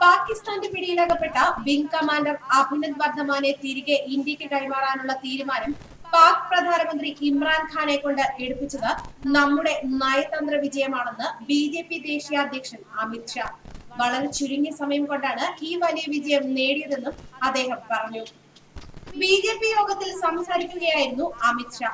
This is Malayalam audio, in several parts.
പാകിസ്ഥാന്റെ പിടിയിലകപ്പെട്ട വിംഗ് കമാൻഡർ അഭിനന്ദ് വർദ്ധമാനെ തിരികെ ഇന്ത്യയ്ക്ക് കൈമാറാനുള്ള തീരുമാനം പാക് പ്രധാനമന്ത്രി ഇമ്രാൻഖാനെ കൊണ്ട് എടുപ്പിച്ചത് നമ്മുടെ നയതന്ത്ര വിജയമാണെന്ന് ബി ജെ പി ദേശീയ അധ്യക്ഷൻ അമിത് ഷാ. വളരെ ചുരുങ്ങിയ സമയം കൊണ്ടാണ് ഈ വലിയ വിജയം നേടിയതെന്നും അദ്ദേഹം പറഞ്ഞു. ബി ജെ പി യോഗത്തിൽ സംസാരിക്കുകയായിരുന്നു അമിത് ഷാ.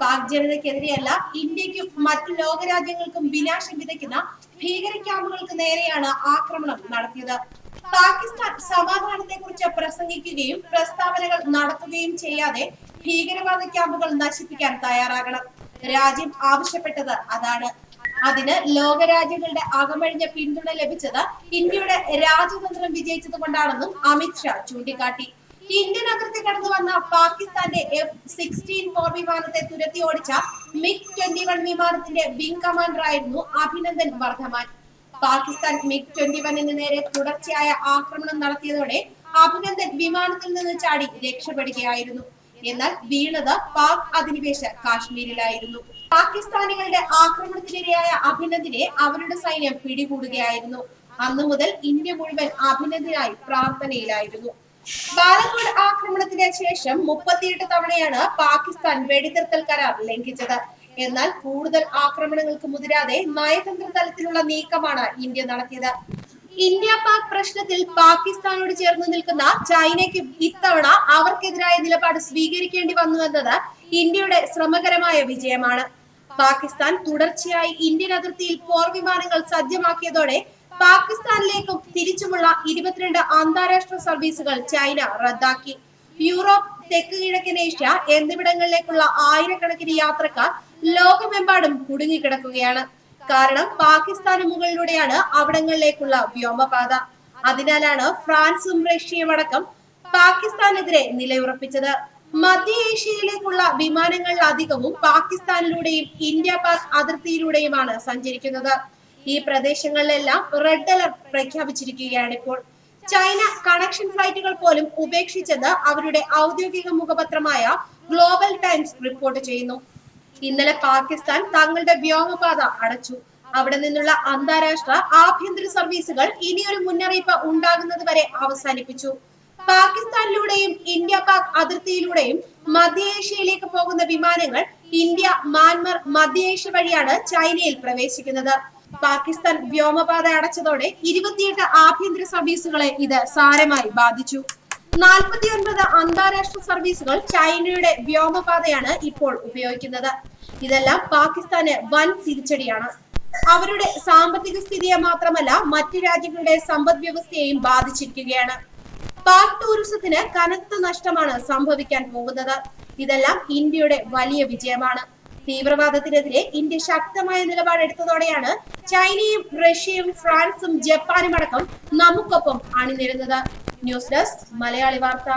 പാക് ജനതയ്ക്കെതിരെയല്ല ഇന്ത്യക്കും മറ്റു ലോകരാജ്യങ്ങൾക്കും വിനാശം വിതയ്ക്കുന്ന ഭീകര ക്യാമ്പുകൾക്ക് നേരെയാണ് ആക്രമണം നടത്തിയത്. പാകിസ്ഥാൻ സമാധാനത്തെ കുറിച്ച് പ്രസംഗിക്കുകയും പ്രസ്താവനകൾ നടത്തുകയും ചെയ്യാതെ ഭീകരവാദ ക്യാമ്പുകൾ നശിപ്പിക്കാൻ തയ്യാറാകണം. രാജ്യം ആവശ്യപ്പെട്ടത് അതാണ്. അതിന് ലോകരാജ്യങ്ങളുടെ അകമഴിഞ്ഞ പിന്തുണ ലഭിച്ചത് ഇന്ത്യയുടെ രാജതന്ത്രം വിജയിച്ചത് കൊണ്ടാണെന്നും അമിത് ഷാ ചൂണ്ടിക്കാട്ടി. ഇന്ത്യൻ അതിർത്തി കടന്നു വന്ന പാകിസ്ഥാന്റെ എഫ് സിക്സ്റ്റീൻ ഫോർ വിമാനത്തെ തുരത്തി ഓടിച്ച മിഗ് ട്വന്റി വൺ വിമാനത്തിന്റെ വിംഗ് കമാൻഡർ ആയിരുന്നു അഭിനന്ദൻ വർദ്ധമാൻ. പാകിസ്ഥാൻ മിഗ് ട്വന്റി വണ്ണിന് നേരെ തുടർച്ചയായ ആക്രമണം നടത്തിയതോടെ അഭിനന്ദൻ വിമാനത്തിൽ നിന്ന് ചാടി രക്ഷപ്പെടുകയായിരുന്നു. എന്നാൽ വീണത് പാക് അധിനിവേശ കാശ്മീരിലായിരുന്നു. പാകിസ്ഥാനികളുടെ ആക്രമണത്തിനിരയായ അഭിനന്ദിനെ അവരുടെ സൈന്യം പിടികൂടുകയായിരുന്നു. അന്നു മുതൽ ഇന്ത്യ മുഴുവൻ അഭിനന്ദിനായി പ്രാർത്ഥനയിലായിരുന്നു. ബാലക്കോട് ആക്രമണത്തിന് ശേഷം മുപ്പത്തിയെട്ട് തവണയാണ് പാകിസ്ഥാൻ വെടിനിർത്തൽ കരാർ ലംഘിച്ചത്. എന്നാൽ കൂടുതൽ ആക്രമണങ്ങൾക്ക് മുതിരാതെ നയതന്ത്ര തലത്തിലുള്ള നീക്കമാണ് ഇന്ത്യ നടത്തിയത്. ഇന്ത്യ പാക് പ്രശ്നത്തിൽ പാകിസ്ഥാനോട് ചേർന്ന് നിൽക്കുന്ന ചൈനയ്ക്ക് ഇത്തവണ അവർക്കെതിരായ നിലപാട് സ്വീകരിക്കേണ്ടി വന്നു എന്നത് ഇന്ത്യയുടെ ശ്രമകരമായ വിജയമാണ്. പാകിസ്ഥാൻ തുടർച്ചയായി ഇന്ത്യൻ അതിർത്തിയിൽ പോർ വിമാനങ്ങൾ സജ്ജമാക്കിയതോടെ പാകിസ്ഥാനിലേക്കും തിരിച്ചുമുള്ള ഇരുപത്തിരണ്ട് അന്താരാഷ്ട്ര സർവീസുകൾ ചൈന റദ്ദാക്കി. യൂറോപ്പ് തെക്ക് കിഴക്കൻ ഏഷ്യ എന്നിവിടങ്ങളിലേക്കുള്ള ആയിരക്കണക്കിന് യാത്രക്കാർ ലോകമെമ്പാടും കുടുങ്ങിക്കിടക്കുകയാണ്. കാരണം പാകിസ്ഥാന് മുകളിലൂടെയാണ് അവിടങ്ങളിലേക്കുള്ള വ്യോമപാത. അതിനാലാണ് ഫ്രാൻസും റഷ്യയും അടക്കം പാകിസ്ഥാനെതിരെ നിലയുറപ്പിച്ചത്. മധ്യ ഏഷ്യയിലേക്കുള്ള വിമാനങ്ങളിൽ അധികവും പാകിസ്ഥാനിലൂടെയും ഇന്ത്യ പാക് അതിർത്തിയിലൂടെയുമാണ് സഞ്ചരിക്കുന്നത്. ഈ പ്രദേശങ്ങളിലെല്ലാം റെഡ് അലർട്ട് പ്രഖ്യാപിച്ചിരിക്കുകയാണ് ഇപ്പോൾ. ചൈന കണക്ഷൻ ഫ്ലൈറ്റുകൾ പോലും ഉപേക്ഷിച്ചത് അവരുടെ ഔദ്യോഗിക മുഖപത്രമായ ഗ്ലോബൽ ടൈംസ് റിപ്പോർട്ട് ചെയ്യുന്നു. ഇന്നലെ പാകിസ്ഥാൻ തങ്ങളുടെ വ്യോമപാത അടച്ചു. അവിടെ നിന്നുള്ള അന്താരാഷ്ട്ര ആഭ്യന്തര സർവീസുകൾ ഇനിയൊരു മുന്നറിയിപ്പ് ഉണ്ടാകുന്നത് വരെ അവസാനിപ്പിച്ചു. പാകിസ്ഥാനിലൂടെയും ഇന്ത്യ പാക് അതിർത്തിയിലൂടെയും മധ്യേഷ്യയിലേക്ക് പോകുന്ന വിമാനങ്ങൾ ഇന്ത്യ മാൻമർ മധ്യേഷ്യ വഴിയാണ് ചൈനയിൽ പ്രവേശിക്കുന്നത്. പാകിസ്ഥാൻ വ്യോമപാത അടച്ചതോടെ ഇരുപത്തിയെട്ട് ആഭ്യന്തര സർവീസുകളെ ഇത് സാരമായി ബാധിച്ചു. നാൽപ്പത്തിയൊൻപത് അന്താരാഷ്ട്ര സർവീസുകൾ ചൈനയുടെ വ്യോമപാതയാണ് ഇപ്പോൾ ഉപയോഗിക്കുന്നത്. ഇതെല്ലാം പാകിസ്ഥാന് വൻ തിരിച്ചടിയാണ്. അവരുടെ സാമ്പത്തിക സ്ഥിതിയെ മാത്രമല്ല മറ്റു രാജ്യങ്ങളുടെ സമ്പദ് വ്യവസ്ഥയെയും ബാധിച്ചിരിക്കുകയാണ്. പാക് ടൂറിസത്തിന് കനത്ത നഷ്ടമാണ് സംഭവിക്കാൻ പോകുന്നത്. ഇതെല്ലാം ഇന്ത്യയുടെ വലിയ വിജയമാണ്. തീവ്രവാദത്തിനെതിരെ ഇന്ത്യ ശക്തമായ നിലപാടെടുത്തതോടെയാണ് ചൈനയും റഷ്യയും ഫ്രാൻസും ജപ്പാനും അടക്കം നമുക്കൊപ്പം അണിനിരുന്നത്. ന്യൂസ് ഡെസ്ക് മലയാളി വാർത്ത.